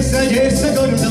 ஏச ஏச கருணா.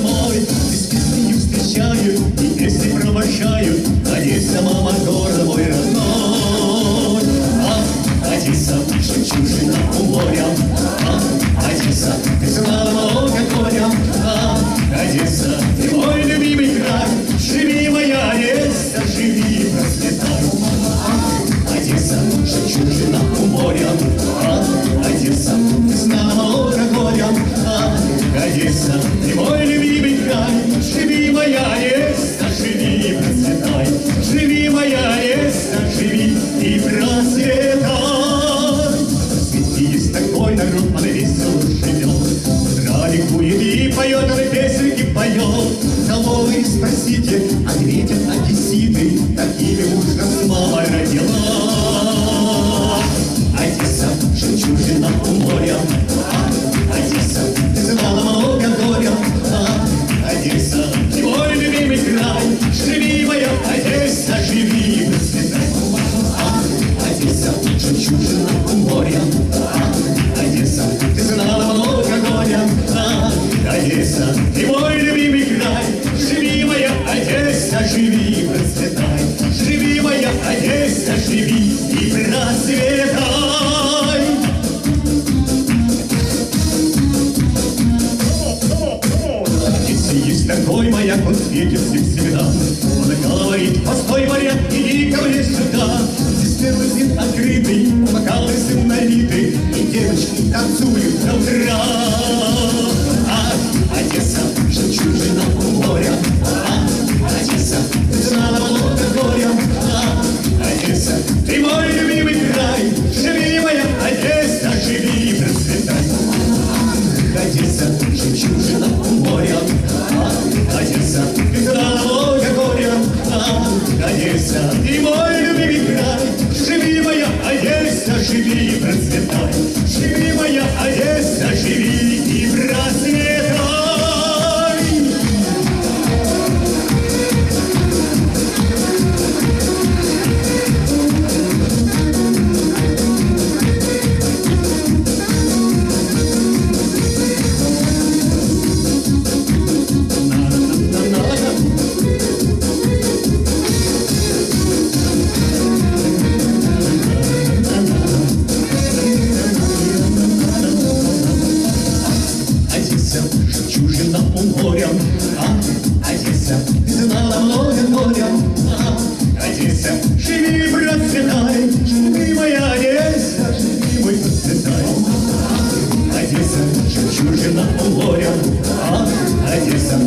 Одесса, живи и процветай, живи, моя Одесса, живи и процветай. Ведь есть такой народ, он весело живет, утра ликует и поет, он песенки поет. Кого вы спросите, Моря, а, Одесса, ты знала много горя, Одесса, ты мой любимый край, живи, моя Одесса, живи, процветай, живи, моя Одесса, живи и процветай. Если есть такой маяк, он светит всем всегда. Он говорит, свет открытый, бокалы сын налиты, и девочки танцуют до утра. Живи и процветай, живи, Одесса, жемчужина у моря, а, Одесса, знала много горя, а, Одесса, живи, процветай, живи, моя Одесса, живи, мой процветай. Одесса, жемчужина у моря, а, Одесса,